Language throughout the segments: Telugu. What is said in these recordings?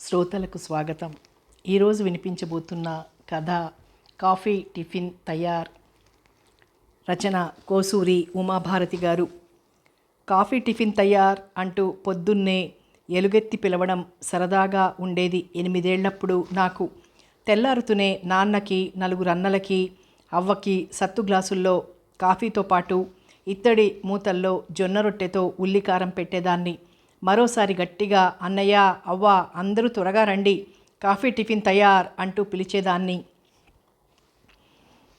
శ్రోతలకు స్వాగతం. ఈరోజు వినిపించబోతున్న కథ కాఫీ టిఫిన్ తయార్ రచన కోసూరి ఉమాభారతి గారు. కాఫీ టిఫిన్ తయార్ అంటూ పొద్దున్నే ఎలుగెత్తి పిలవడం సరదాగా ఉండేది ఎనిమిదేళ్ళప్పుడు నాకు. తెల్లారుతూనే నాన్నకి నలుగురు అన్నలకి అవ్వకి సత్తు గ్లాసుల్లో కాఫీతో పాటు ఇత్తడి మూతల్లో జొన్న రొట్టెతో ఉల్లికారం పెట్టేదాన్ని. మరోసారి గట్టిగా అన్నయ్య అవ్వ అందరూ త్వరగా రండి కాఫీ టిఫిన్ తయార్ అంటూ పిలిచేదాన్ని.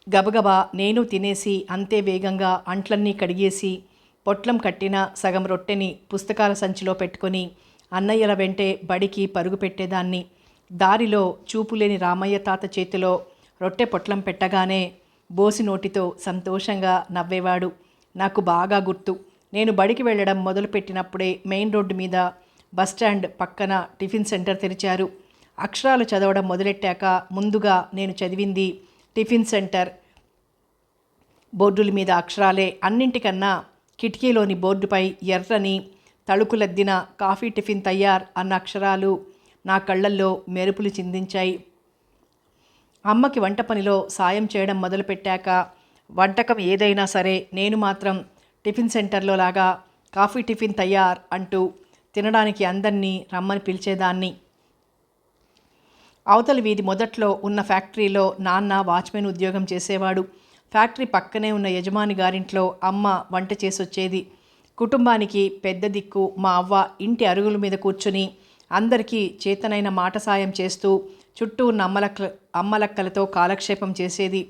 గబగబా నేను తినేసి అంతే వేగంగా అంట్లన్నీ కడిగేసి పొట్లం కట్టిన సగం రొట్టెని పుస్తకాల సంచిలో పెట్టుకొని అన్నయ్యల వెంటే బడికి పరుగు పెట్టేదాన్ని. దారిలో చూపులేని రామయ్య తాత చేతిలో రొట్టె పొట్లం పెట్టగానే బోసి నోటితో సంతోషంగా నవ్వేవాడు. నాకు బాగా గుర్తు. నేను బడికి వెళ్ళడం మొదలుపెట్టినప్పుడే మెయిన్ రోడ్డు మీద బస్టాండ్ పక్కన టిఫిన్ సెంటర్ తెరిచారు. అక్షరాలు చదవడం మొదలెట్టాక ముందుగా నేను చదివింది టిఫిన్ సెంటర్. బోర్డుల మీద అక్షరాలే అన్నింటికన్నా కిటికీలోని బోర్డుపై ఎర్రని తళుకులద్దిన కాఫీ టిఫిన్ తయార్ అన్న అక్షరాలు నా కళ్ళల్లో మెరుపులు చిందించాయి. అమ్మకి వంట పనిలో సాయం చేయడం మొదలుపెట్టాక వంటకం ఏదైనా సరే నేను మాత్రం టిఫిన్ సెంటర్లో లాగా కాఫీ టిఫిన్ తయార్ అంటూ తినడానికి అందరినీ రమ్మని పిలిచేదాన్ని. అవతలి వీధి మొదట్లో ఉన్న ఫ్యాక్టరీలో నాన్న వాచ్మెన్ ఉద్యోగం చేసేవాడు. ఫ్యాక్టరీ పక్కనే ఉన్న యజమాని గారింట్లో అమ్మ వంట చేసొచ్చేది. కుటుంబానికి పెద్ద దిక్కు మా అవ్వ ఇంటి అరుగుల మీద కూర్చుని అందరికీ చేతనైన మాట సాయం చేస్తూ చుట్టూ ఉన్న అమ్మలక్క అమ్మలక్కలతో కాలక్షేపం చేసేది.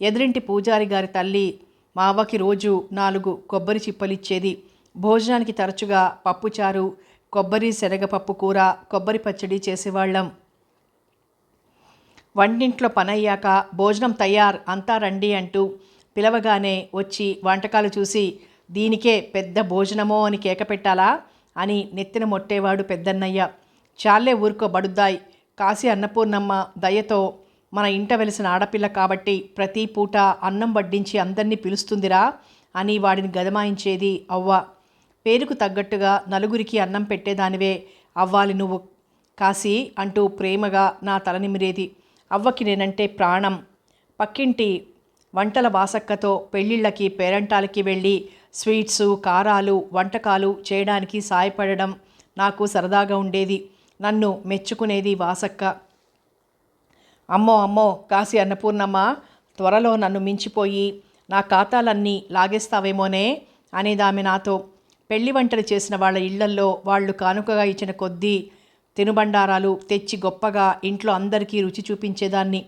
ఎదురింటి పూజారి గారి తల్లి మా అవ్వకి రోజు నాలుగు కొబ్బరి చిప్పలిచ్చేది. భోజనానికి తరచుగా పప్పుచారు కొబ్బరి శనగపప్పు కూర కొబ్బరి పచ్చడి చేసేవాళ్ళం. వంటింట్లో పనయ్యాక భోజనం తయార్ అంతా రండి అంటూ పిలవగానే వచ్చి వంటకాలు చూసి దీనికే పెద్ద భోజనమో అని కేక పెట్టాలా? అని నెత్తిన మొట్టేవాడు పెద్దన్నయ్య. చాలే ఊరుకో బడుద్దాయ్. కాశీ అన్నపూర్ణమ్మ దయతో మన ఇంట వెలిసిన ఆడపిల్ల కాబట్టి ప్రతి పూట అన్నం వడ్డించి అందరినీ పిలుస్తుందిరా అని వాడిని గదమాయించేది అవ్వ. పేరుకు తగ్గట్టుగా నలుగురికి అన్నం పెట్టేదానివే అవ్వాలి నువ్వు. కాసి అంటూ ప్రేమగా నా తలనిమిరేది అవ్వకి నేనంటే ప్రాణం. పక్కింటి వంటల వాసక్కతో పెళ్ళిళ్ళకి పేరంటాలకి వెళ్ళి స్వీట్సు కారాలు వంటకాలు చేయడానికి సాయపడడం నాకు సరదాగా ఉండేది. నన్ను మెచ్చుకునేది వాసక్క. అమ్మో అమ్మో కాశీ అన్నపూర్ణమ్మ త్వరలో నన్ను మించిపోయి నా ఖాతాలన్నీ లాగేస్తావేమోనే అనేది ఆమె నాతో. పెళ్ళి వంటలు చేసిన వాళ్ళ ఇళ్ళల్లో వాళ్ళు కానుకగా ఇచ్చిన కొద్దీ తినుబండారాలు తెచ్చి గొప్పగా ఇంట్లో అందరికీ రుచి చూపించేదాన్ని.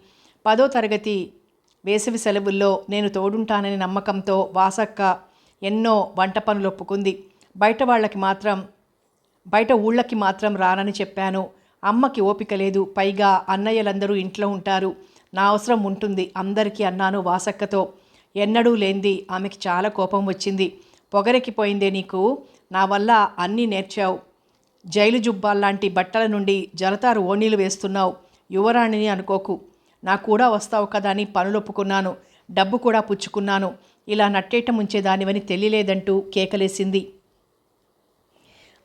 పదో తరగతి వేసవి సెలవుల్లో నేను తోడుంటానని నమ్మకంతో వాసక్క ఎన్నో వంట పనులు ఒప్పుకుంది. బయట వాళ్ళకి మాత్రం బయట ఊళ్ళకి మాత్రం రానని చెప్పాను. అమ్మకి ఓపిక లేదు. పైగా అన్నయ్యలందరూ ఇంట్లో ఉంటారు. నా అవసరం ఉంటుంది. అందరికీ అన్నాను వాసక్కతో. ఎన్నడూ లేంది. ఆమెకి చాలా కోపం వచ్చింది. పొగరెక్కిపోయిందే నీకు? నా వల్ల అన్నీ నేర్చావు. జైలు జుబ్బాల్లాంటి బట్టల నుండి జలతారు ఓణీలు వేస్తున్నావు. యువరాణిని అనుకోకు. నా కూడా వస్తావు కదా అని పనులొప్పుకున్నాను. డబ్బు కూడా పుచ్చుకున్నాను. ఇలా నట్టేట ముంచేదానివని తెలియలేదంటూ కేకలేసింది.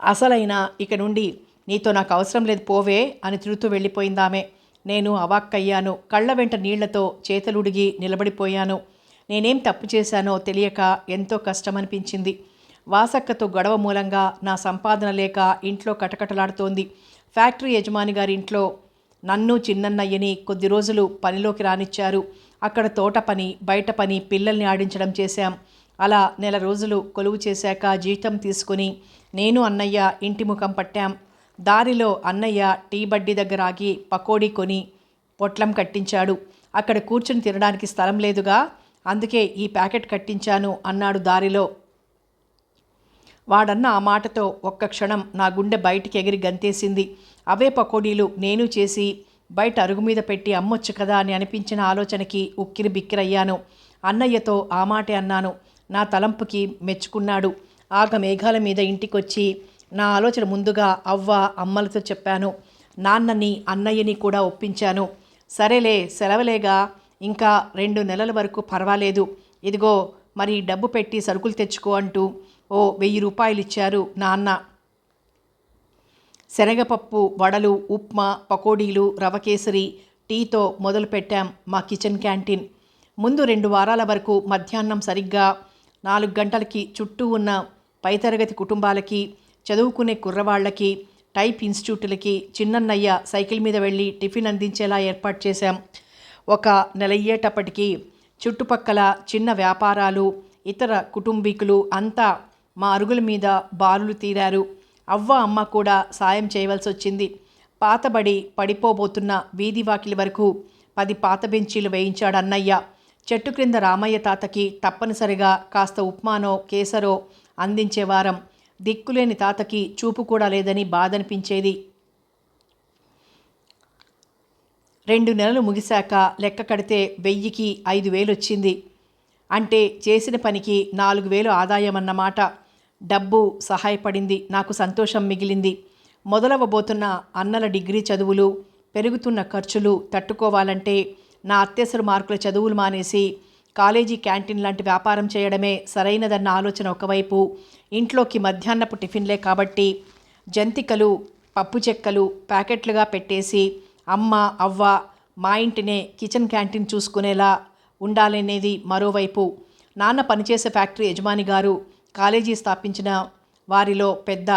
అసలైన ఇక నుండి నీతో నాకు అవసరం లేదు పోవే అని తిరుగుతూ వెళ్ళిపోయిందామె. నేను అవాక్కయ్యాను. కళ్ళ వెంట నీళ్ళతో చేతలుడిగి నిలబడిపోయాను. నేనేం తప్పు చేశానో తెలియక ఎంతో కష్టమనిపించింది. వాసక్కతో గొడవ మూలంగా నా సంపాదన లేక ఇంట్లో కటకటలాడుతోంది. ఫ్యాక్టరీ యజమాని గారి ఇంట్లో నన్ను చిన్నన్నయ్యని కొద్ది రోజులు పనిలోకి రానిచ్చారు. అక్కడ తోట పని బయట పని పిల్లల్ని ఆడించడం చేశాం. అలా నెల రోజులు కొలువు చేశాక జీతం తీసుకుని నేను అన్నయ్య ఇంటి ముఖం పట్టాం. దారిలో అన్నయ్య టీ బడ్డీ దగ్గర ఆగి పకోడీ కొని పొట్లం కట్టించాడు. అక్కడ కూర్చుని తినడానికి స్థలం లేదుగా అందుకే ఈ ప్యాకెట్ కట్టించాను అన్నాడు దారిలో. వాడన్న ఆ మాటతో ఒక్క క్షణం నా గుండె బయటికి ఎగిరి గంతేసింది. అవే పకోడీలు నేను చేసి బయట అరుగు మీద పెట్టి అమ్మొచ్చు కదా అని అనిపించిన ఆలోచనకి ఉక్కిరి బిక్కిరయ్యాను. అన్నయ్యతో ఆ మాటే అన్నాను. నా తలంపుకి మెచ్చుకున్నాడు. ఆగ మేఘాల మీద ఇంటికొచ్చి నా ఆలోచన ముందుగా అవ్వ అమ్మలతో చెప్పాను. నాన్నని అన్నయ్యని కూడా ఒప్పించాను. సరేలే సెలవులేగా. ఇంకా రెండు నెలల వరకు పర్వాలేదు. ఇదిగో మరి డబ్బు పెట్టి సరుకులు తెచ్చుకో అంటూ ఓ వెయ్యి రూపాయలు ఇచ్చారు నాన్న. శనగపప్పు వడలు ఉప్మా పకోడీలు రవ కేసరి టీతో మొదలుపెట్టాం మా కిచెన్ క్యాంటీన్. ముందు రెండు వారాల వరకు మధ్యాహ్నం సరిగ్గా నాలుగు గంటలకి చుట్టూ ఉన్న పైతరగతి కుటుంబాలకి చదువుకునే కుర్రవాళ్ళకి టైప్ ఇన్స్టిట్యూట్లకి చిన్నన్నయ్య సైకిల్ మీద వెళ్ళి టిఫిన్ అందించేలా ఏర్పాటు చేశాం. ఒక నెలయ్యేటప్పటికీ చుట్టుపక్కల చిన్న వ్యాపారాలు ఇతర కుటుంబీకులు అంతా మా అరుగుల మీద బారులు తీరారు. అవ్వ అమ్మ కూడా సాయం చేయవలసి వచ్చింది. పాతబడి పడిపోబోతున్న వీధి వాకిలి వరకు పది పాత బెంచీలు వేయించాడు అన్నయ్య. చెట్టు క్రింద రామయ్య తాతకి తప్పనిసరిగా కాస్త ఉప్మానో కేసరో అందించేవారం దిక్కులేని తాతకి చూపు కూడా లేదని బాధనిపించేది. రెండు నెలలు ముగిశాక లెక్క కడితే వెయ్యికి ఐదు వేలు వచ్చింది అంటే చేసిన పనికి నాలుగు వేలు ఆదాయం అన్నమాట డబ్బు సహాయపడింది నాకు సంతోషం మిగిలింది. మొదలవబోతున్న అన్నల డిగ్రీ చదువులు పెరుగుతున్న ఖర్చులు తట్టుకోవాలంటే నా అత్యవసర మార్కుల చదువులు మానేసి కాలేజీ క్యాంటీన్ లాంటి వ్యాపారం చేయడమే సరైనదన్న ఆలోచన ఒకవైపు ఇంట్లోకి మధ్యాహ్నపు టిఫిన్లే కాబట్టి జంతికలు పప్పు చెక్కలు ప్యాకెట్లుగా పెట్టేసి అమ్మ అవ్వ మా ఇంటినే కిచెన్ క్యాంటీన్ చూసుకునేలా ఉండాలనేది మరోవైపు. నాన్న పనిచేసే ఫ్యాక్టరీ యజమాని గారు కాలేజీ స్థాపించిన వారిలో పెద్ద.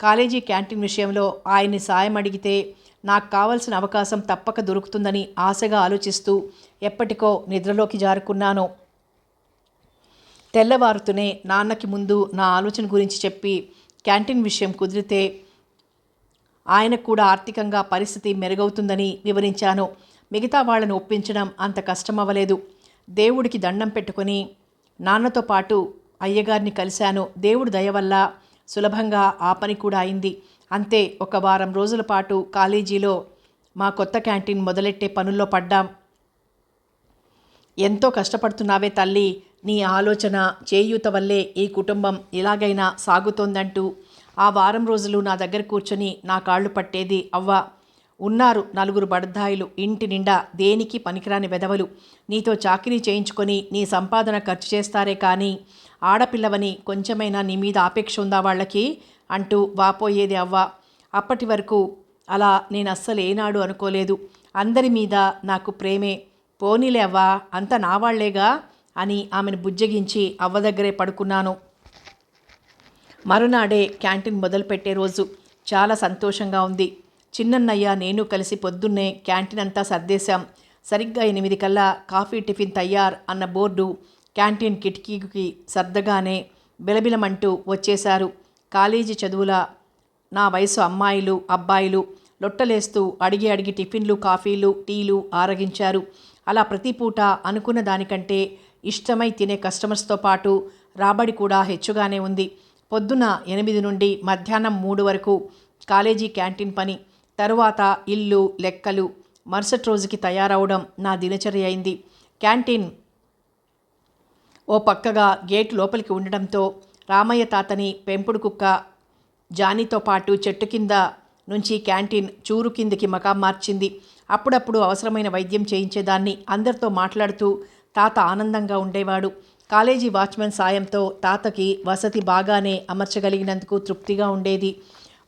కాలేజీ క్యాంటీన్ విషయంలో ఆయన్ని సాయం అడిగితే నాకు కావలసిన అవకాశం తప్పక దొరుకుతుందని ఆశగా ఆలోచిస్తూ ఎప్పటికో నిద్రలోకి జారుకున్నాను. తెల్లవారుతూనే నాన్నకి ముందు నా ఆలోచన గురించి చెప్పి క్యాంటీన్ విషయం కుదిరితే ఆయనకు కూడా ఆర్థికంగా పరిస్థితి మెరుగవుతుందని వివరించాను. మిగతా వాళ్ళను ఒప్పించడం అంత కష్టం అవ్వలేదు దేవుడికి దండం పెట్టుకొని నాన్నతో పాటు అయ్యగారిని కలిశాను. దేవుడి దయ వల్ల సులభంగా ఆ పని కూడా అయింది. అంతే ఒక వారం రోజుల పాటు కాలేజీలో మా కొత్త క్యాంటీన్ మొదలెట్టే పనుల్లో పడ్డాం. ఎంతో కష్టపడుతున్నావే తల్లి. నీ ఆలోచన చేయూత వల్లే ఈ కుటుంబం ఇలాగైనా సాగుతోందంటూ ఆ వారం రోజులు నా దగ్గర కూర్చొని నా కాళ్ళు పట్టేది అవ్వ. ఉన్నారు నలుగురు బడద్దాయిలు ఇంటి నిండా దేనికి పనికిరాని వెధవలు. నీతో చాకిరీ చేయించుకొని నీ సంపాదన ఖర్చు చేస్తారే కానీ ఆడపిల్లవని కొంచెమైనా నీ మీద ఆపేక్ష ఉందా వాళ్ళకి? అంటూ వాపోయేది అవ్వ. అప్పటి వరకు అలా నేను అస్సలు ఏనాడు అనుకోలేదు. అందరి మీద నాకు ప్రేమే. పోనీలే అవ్వా అంత నావాళ్ళేగా అని ఆమెను బుజ్జగించి అవ్వ దగ్గరే పడుకున్నాను. మరునాడే క్యాంటీన్ మొదలుపెట్టే రోజు చాలా సంతోషంగా ఉంది. చిన్నన్నయ్య నేను కలిసి పొద్దున్నే క్యాంటీన్ అంతా సర్దేశాం. సరిగ్గా ఎనిమిది కల్లా కాఫీ టిఫిన్ తయార్ అన్న బోర్డు క్యాంటీన్ కిటికీకి సర్దగానే బిలబిలమంటూ వచ్చేశారు. కాలేజీ చదువుల నా వయసు అమ్మాయిలు అబ్బాయిలు లొట్టలేస్తూ అడిగి అడిగి టిఫిన్లు కాఫీలు టీలు ఆరగించారు. అలా ప్రతి పూట అనుకున్న దానికంటే ఇష్టమై తినే కస్టమర్స్తో పాటు రాబడి కూడా హెచ్చుగానే ఉంది. పొద్దున ఎనిమిది నుండి మధ్యాహ్నం మూడు వరకు కాలేజీ క్యాంటీన్ పని తరువాత ఇల్లు లెక్కలు మరుసటి రోజుకి తయారవడం నా దినచర్య అయింది. క్యాంటీన్ ఓ పక్కగా గేట్ లోపలికి ఉండడంతో రామయ్య తాతని పెంపుడు కుక్క జానీతో పాటు చెట్టు కింద నుంచి క్యాంటీన్ చూరు కిందికి మకాం మార్చింది. అప్పుడప్పుడు అవసరమైన వైద్యం చేయించేదాన్ని అందరితో మాట్లాడుతూ తాత ఆనందంగా ఉండేవాడు. కాలేజీ వాచ్మెన్ సాయంతో తాతకి వసతి బాగానే అమర్చగలిగినందుకు తృప్తిగా ఉండేది.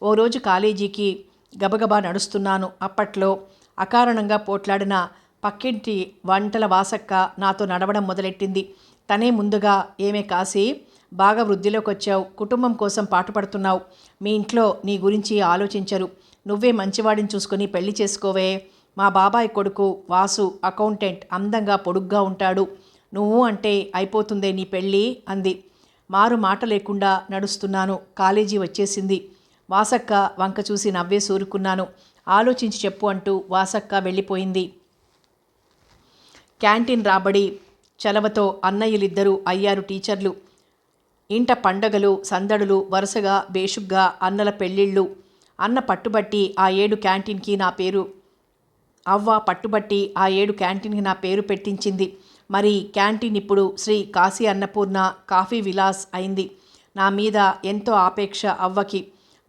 ఓ రోజు కాలేజీకి గబగబా నడుస్తున్నాను. అప్పట్లో అకారణంగా పోట్లాడిన పక్కింటి వంటల వాసక్క నాతో నడవడం మొదలెట్టింది. తనే ముందుగా ఏమే కాసి బాగా వృద్ధిలోకి వచ్చావు కుటుంబం కోసం పాటుపడుతున్నావు. మీ ఇంట్లో నీ గురించి ఆలోచించరు. నువ్వే మంచివాడిని చూసుకొని పెళ్ళి చేసుకోవే. మా బాబాయ్ కొడుకు వాసు అకౌంటెంట్ అందంగా పొడుగ్గా ఉంటాడు. నువ్వు అంటే అయిపోతుందే నీ పెళ్ళి అంది. మారు మాట లేకుండా నడుస్తున్నాను. కాలేజీ వచ్చేసింది. వాసక్క వంక చూసి నవ్వే సూరుకున్నాను. ఆలోచించి చెప్పు అంటూ వాసక్క వెళ్ళిపోయింది. క్యాంటీన్ రాబడి చలవతో అన్నయ్యలిద్దరూ అయ్యారు టీచర్లు. ఇంట పండగలు సందడులు వరుసగా బేషుగ్గా అన్నల పెళ్ళిళ్ళు. అన్న పట్టుబట్టి ఆ ఏడు క్యాంటీన్కి నా పేరు అవ్వ పట్టుబట్టి ఆ ఏడు క్యాంటీన్కి నా పేరు పెట్టించింది. మరి క్యాంటీన్ ఇప్పుడు శ్రీ కాశీ అన్నపూర్ణ కాఫీ విలాస్ అయింది. నా మీద ఎంతో ఆపేక్ష అవ్వకి.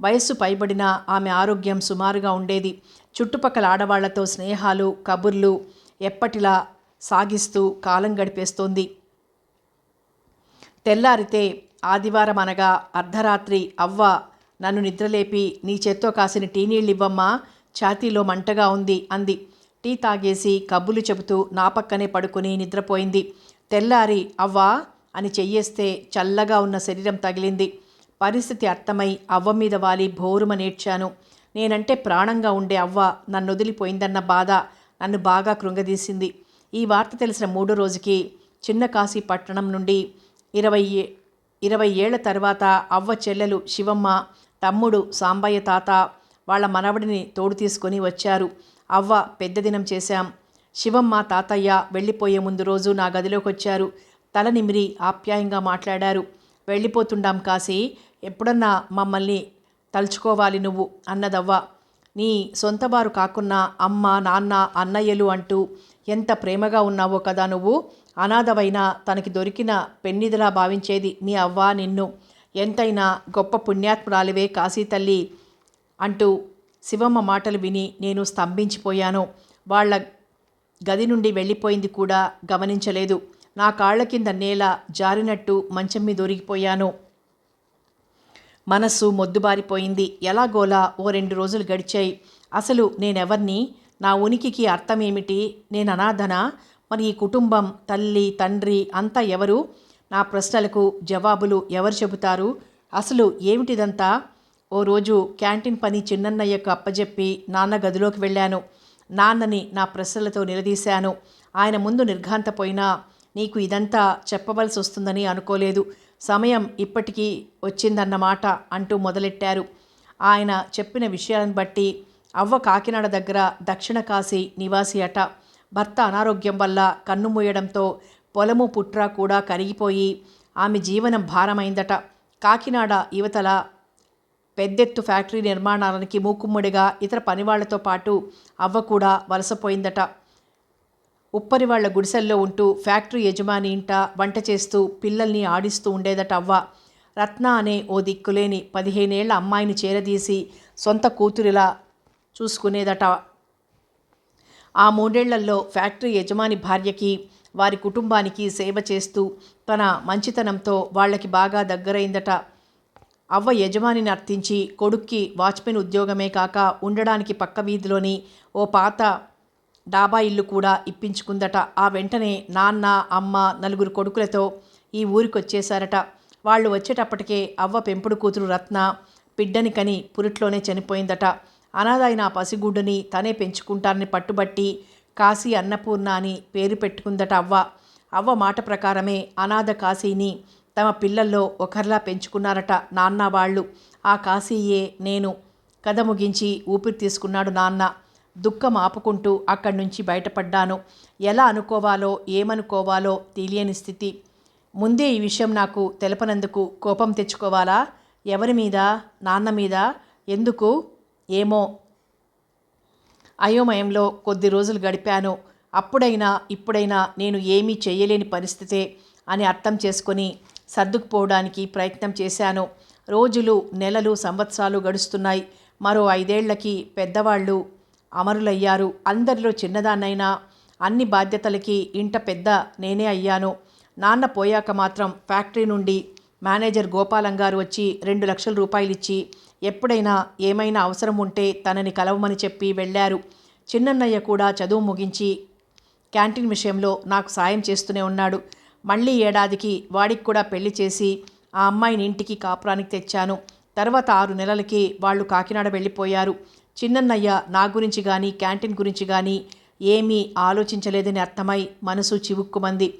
వయస్సు పైబడిన ఆమె ఆరోగ్యం సుమారుగా ఉండేది. చుట్టుపక్కల ఆడవాళ్ళతో స్నేహాలు కబుర్లు ఎప్పటిలా సాగిస్తూ కాలం గడిపేస్తోంది. తెల్లారితే ఆదివారం అనగా అర్ధరాత్రి అవ్వ నన్ను నిద్రలేపి నీ చేత్తో కాసిన టీ నీళ్ళు ఇవ్వమ్మా ఛాతీలో మంటగా ఉంది అంది. టీ తాగేసి కబుర్లు చెబుతూ నా పక్కనే పడుకుని నిద్రపోయింది. తెల్లారి అవ్వా అని చెయ్యేస్తే చల్లగా ఉన్న శరీరం తగిలింది. పరిస్థితి అర్థమై అవ్వ మీద వాలి భోరుమ నేర్చాను. నేనంటే ప్రాణంగా ఉండే అవ్వ నన్ను వదిలిపోయిందన్న బాధ నన్ను బాగా కృంగదీసింది. ఈ వార్త తెలిసిన మూడో రోజుకి చిన్న కాశీ పట్టణం నుండి ఇరవై ఏ- ఇరవై ఏళ్ళ తర్వాత అవ్వ చెల్లెలు శివమ్మ తమ్ముడు సాంబయ్య తాత వాళ్ళ మనవడిని తోడు తీసుకొని వచ్చారు. అవ్వ పెద్ద దినం చేశాం. శివమ్మ తాతయ్య వెళ్ళిపోయే ముందు రోజు నా గదిలోకి వచ్చారు. తల నిమిరి ఆప్యాయంగా మాట్లాడారు. వెళ్ళిపోతుండాం కాశీ. ఎప్పుడన్నా మమ్మల్ని తలుచుకోవాలి నువ్వు అన్నదవ్వ. నీ సొంతవారు కాకున్నా అమ్మ నాన్న అన్నయ్యలు అంటూ ఎంత ప్రేమగా ఉన్నావో కదా నువ్వు. అనాథవైన తనకి దొరికిన పెన్నిదిలా భావించేది మీ అవ్వ నిన్ను. ఎంతైనా గొప్ప పుణ్యాత్మురాలివే కాశీ తల్లి. అంటూ శివమ్మ మాటలు విని నేను స్తంభించిపోయాను. వాళ్ళ గది నుండి వెళ్ళిపోయింది కూడా గమనించలేదు. నా కాళ్ళ కింద నేల జారినట్టు మంచం మీద ఒరిగిపోయాను. మనస్సు మొద్దుబారిపోయింది. ఎలాగోలా ఓ రెండు రోజులు గడిచాయి. అసలు నేనెవర్ని? నా ఉనికికి అర్థమేమిటి? నేను అనాథనా? మరి ఈ కుటుంబం తల్లి తండ్రి అంతా ఎవరు? నా ప్రశ్నలకు జవాబులు ఎవరు చెబుతారు? అసలు ఏమిటిదంతా? ఓ రోజు క్యాంటీన్ పని చిన్నన్నయ్యకు అప్పజెప్పి నాన్న గదిలోకి వెళ్ళాను. నాన్నని నా ప్రశ్నలతో నిలదీశాను. ఆయన ముందు నిర్ఘాంతపోయినా నీకు ఇదంతా చెప్పవలసి వస్తుందని అనుకోలేదు. సమయం ఇప్పటికీ వచ్చిందన్నమాట అంటూ మొదలెట్టారు. ఆయన చెప్పిన విషయాలను బట్టి అవ్వ కాకినాడ దగ్గర దక్షిణ కాశీ నివాసి అట. భర్త అనారోగ్యం వల్ల కన్ను మూయడంతో పొలము పుట్ర కూడా కరిగిపోయి ఆమె జీవనం భారమైందట. కాకినాడ యువతల పెద్దెత్తు ఫ్యాక్టరీ నిర్మాణానికి మూకుమ్మడిగా ఇతర పనివాళ్ళతో పాటు అవ్వ కూడా వలసపోయిందట. ఉప్పరి వాళ్ళ గుడిసెల్లో ఉంటూ ఫ్యాక్టరీ యజమాని ఇంట వంట చేస్తూ పిల్లల్ని ఆడిస్తూ ఉండేదట అవ్వ. రత్న అనే ఓ దిక్కులేని పదిహేనేళ్ళ అమ్మాయిని చేరదీసి సొంత కూతురిలా చూసుకునేదట. ఆ మూడేళ్ళలో ఫ్యాక్టరీ యజమాని భార్యకి వారి కుటుంబానికి సేవ చేస్తూ తన మంచితనంతో వాళ్ళకి బాగా దగ్గరైందట. అవ్వ యజమానిని అర్థించి కొడుక్కి వాచ్మెన్ ఉద్యోగమే కాక ఉండడానికి పక్క వీధిలోని ఓ పాత డాబా ఇల్లు కూడా ఇప్పించుకుందట. ఆ వెంటనే నాన్న అమ్మ నలుగురు కొడుకులతో ఈ ఊరికొచ్చేశారట. వాళ్ళు వచ్చేటప్పటికే అవ్వ పెంపుడు కూతురు రత్న బిడ్డని కని పురిట్లోనే చనిపోయిందట. అనాథైన ఆ పసిగుడ్డుని తనే పెంచుకుంటానని పట్టుబట్టి కాశీ అన్నపూర్ణ అని పేరు పెట్టుకుందట అవ్వ. అవ్వ మాట ప్రకారమే అనాథ కాశీని తమ పిల్లల్లో ఒకరిలా పెంచుకున్నారట నాన్న వాళ్ళు. ఆ కాశీయే నేను. కథ ముగించి ఊపిరి తీసుకున్నాడు నాన్న. దుఃఖం ఆపుకుంటూ అక్కడి నుంచి బయటపడ్డాను. ఎలా అనుకోవాలో ఏమనుకోవాలో తెలియని స్థితి. ముందే ఈ విషయం నాకు తెలపనందుకు కోపం తెచ్చుకోవాలా? ఎవరి మీద? నాన్న మీద? ఎందుకు? ఏమో? అయోమయంలో కొద్ది రోజులు గడిపాను. అప్పుడైనా ఇప్పుడైనా నేను ఏమీ చేయలేని పరిస్థితే అని అర్థం చేసుకొని సర్దుకుపోవడానికి ప్రయత్నం చేశాను. రోజులు నెలలు సంవత్సరాలు గడుస్తున్నాయి. మరో ఐదేళ్ళకి పెద్దవాళ్ళు అమరులయ్యారు. అందరిలో చిన్నదాన్నైనా అన్ని బాధ్యతలకి ఇంట పెద్ద నేనే అయ్యాను. నాన్న పోయాక మాత్రం ఫ్యాక్టరీ నుండి మేనేజర్ గోపాలం గారు వచ్చి రెండు లక్షల రూపాయలు ఇచ్చి ఎప్పుడైనా ఏమైనా అవసరం ఉంటే తనని కలవమని చెప్పి వెళ్ళారు. చిన్నన్నయ్య కూడా చదువు ముగించి క్యాంటీన్ విషయంలో నాకు సాయం చేస్తూనే ఉన్నాడు. మళ్ళీ ఏడాదికి వాడికి కూడా పెళ్ళి చేసి ఆ అమ్మాయిని ఇంటికి కాపురానికి తెచ్చాను. తర్వాత ఆరు నెలలకి వాళ్ళు కాకినాడ వెళ్ళిపోయారు. చిన్నన్నయ్య నా గురించి కానీ క్యాంటీన్ గురించి కానీ ఏమీ ఆలోచించలేదని అర్థమై మనసు చివుక్కుమంది.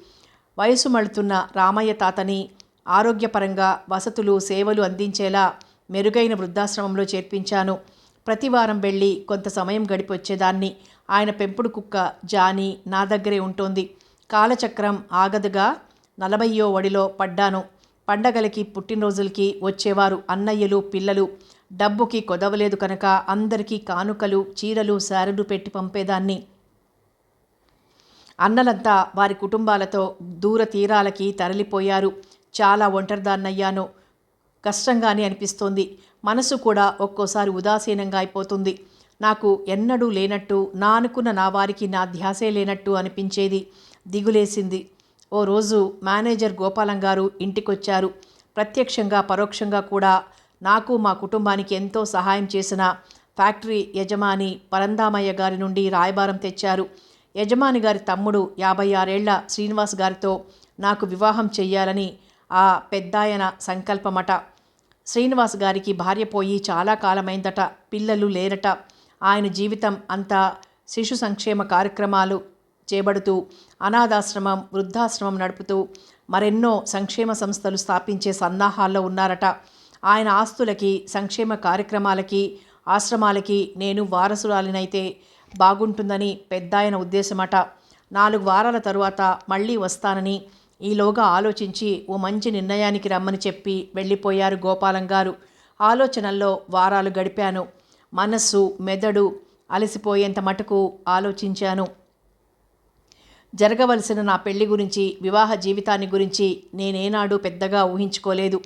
వయసు మళుతున్న రామయ్య తాతని ఆరోగ్యపరంగా వసతులు సేవలు అందించేలా మెరుగైన వృద్ధాశ్రమంలో చేర్పించాను. ప్రతి వారం వెళ్ళి కొంత సమయం గడిపొచ్చేదాన్ని. ఆయన పెంపుడు కుక్క జానీ నా దగ్గరే ఉంటోంది. కాలచక్రం ఆగదుగా నలభయో వడిలో పడ్డాను. పండగలకి పుట్టినరోజులకి వచ్చేవారు అన్నయ్యలు పిల్లలు. డబ్బుకి కొదవలేదు కనుక అందరికీ కానుకలు చీరలు శారలు పెట్టి పంపేదాన్ని. అన్నలంతా వారి కుటుంబాలతో దూర తీరాలకి తరలిపోయారు. చాలా ఒంటరిదాన్నయ్యాను. కష్టంగానే అనిపిస్తోంది. మనసు కూడా ఒక్కోసారి ఉదాసీనంగా అయిపోతుంది. నాకు ఎన్నడూ లేనట్టు నా అనుకున్న నా వారికి నా ధ్యాసే లేనట్టు అనిపించేది. దిగులేసింది. ఓ రోజు మేనేజర్ గోపాలం గారు ఇంటికొచ్చారు. ప్రత్యక్షంగా పరోక్షంగా కూడా నాకు మా కుటుంబానికి ఎంతో సహాయం చేసిన ఫ్యాక్టరీ యజమాని పరందామయ్య గారి నుండి రాయబారం తెచ్చారు. యజమాని గారి తమ్ముడు యాభై ఆరేళ్ళ శ్రీనివాస్ గారితో నాకు వివాహం చెయ్యాలని ఆ పెద్దాయన సంకల్పమట. శ్రీనివాస్ గారికి భార్య పోయి చాలా కాలమైందట పిల్లలు లేరట. ఆయన జీవితం అంతా శిశు సంక్షేమ కార్యక్రమాలు చేపడుతూ అనాథాశ్రమం వృద్ధాశ్రమం నడుపుతూ మరెన్నో సంక్షేమ సంస్థలు స్థాపించే సన్నాహాల్లో ఉన్నారట. ఆయన ఆస్తులకి సంక్షేమ కార్యక్రమాలకి ఆశ్రమాలకి నేను వారసురాలినైతే బాగుంటుందని పెద్దాయన ఉద్దేశమట. నాలుగు వారాల తరువాత మళ్ళీ వస్తానని ఈలోగా ఆలోచించి ఓ మంచి నిర్ణయానికి రమ్మని చెప్పి వెళ్ళిపోయారు గోపాలం గారు. ఆలోచనల్లో వారాలు గడిపాను. మనస్సు మెదడు అలసిపోయేంత మటుకు ఆలోచించాను. జరగవలసిన నా పెళ్ళి గురించి వివాహ జీవితాన్ని గురించి నేనేనాడు పెద్దగా ఊహించుకోలేదు.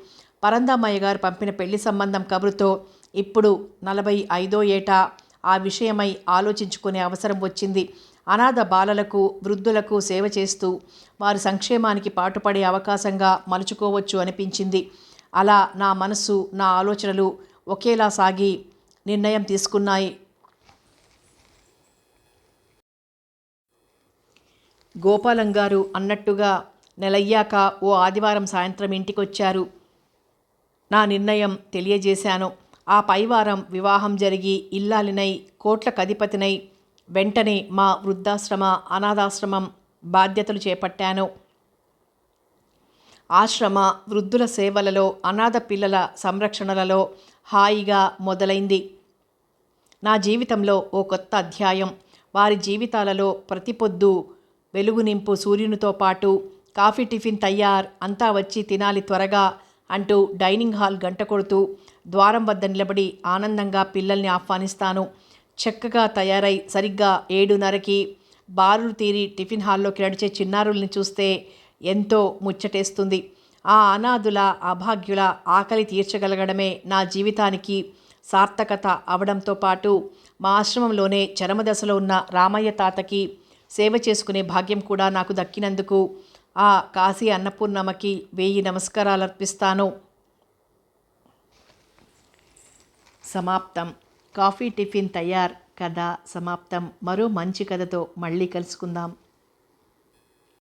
పరందామయ్య గారు పంపిన పెళ్ళి సంబంధం కబురుతో ఇప్పుడు నలభై ఐదో ఏటా ఆ విషయమై ఆలోచించుకునే అవసరం వచ్చింది. అనాథ బాలలకు వృద్ధులకు సేవ చేస్తూ వారి సంక్షేమానికి పాటుపడే అవకాశంగా మలుచుకోవచ్చు అనిపించింది. అలా నా మనస్సు నా ఆలోచనలు ఒకేలా సాగి నిర్ణయం తీసుకున్నాయి. గోపాలం గారు అన్నట్టుగా నెలయ్యాక ఓ ఆదివారం సాయంత్రం ఇంటికొచ్చారు. నా నిర్ణయం తెలియజేశాను. ఆ పైవారం వివాహం జరిగి ఇల్లాలినై కోట్ల కధిపతినై వెంటనే మా వృద్ధాశ్రమ అనాథాశ్రమం బాధ్యతలు చేపట్టాను. ఆశ్రమ వృద్ధుల సేవలలో అనాథ పిల్లల సంరక్షణలలో హాయిగా మొదలైంది. నా జీవితంలో ఓ కొత్త అధ్యాయం. వారి జీవితాలలో ప్రతి పొద్దు వెలుగు నింపు సూర్యునితో పాటు కాఫీ టిఫిన్ తయ్యార్ అంతా వచ్చి తినాలి త్వరగా అంటూ డైనింగ్ హాల్ గంట కొడుతూ ద్వారం వద్ద నిలబడి ఆనందంగా పిల్లల్ని ఆహ్వానిస్తాను. చక్కగా తయారై సరిగ్గా ఏడున్నరకి బారులు తీరి టిఫిన్ హాల్లోకి నడిచే చిన్నారుల్ని చూస్తే ఎంతో ముచ్చటేస్తుంది. ఆ అనాథుల అభాగ్యుల ఆకలి తీర్చగలగడమే నా జీవితానికి సార్థకత అవడంతో పాటు మా ఆశ్రమంలోనే చరమదశలో ఉన్న రామయ్య తాతకి సేవ చేసుకునే భాగ్యం కూడా నాకు దక్కినందుకు ఆ కాశీ అన్నపూర్ణమ్మకి వెయ్యి నమస్కారాలు అర్పిస్తాను సమాప్తం. కాఫీ టిఫిన్ తయార్. కథ సమాప్తం. మరో మంచి కథతో మళ్ళీ కలుసుకుందాం.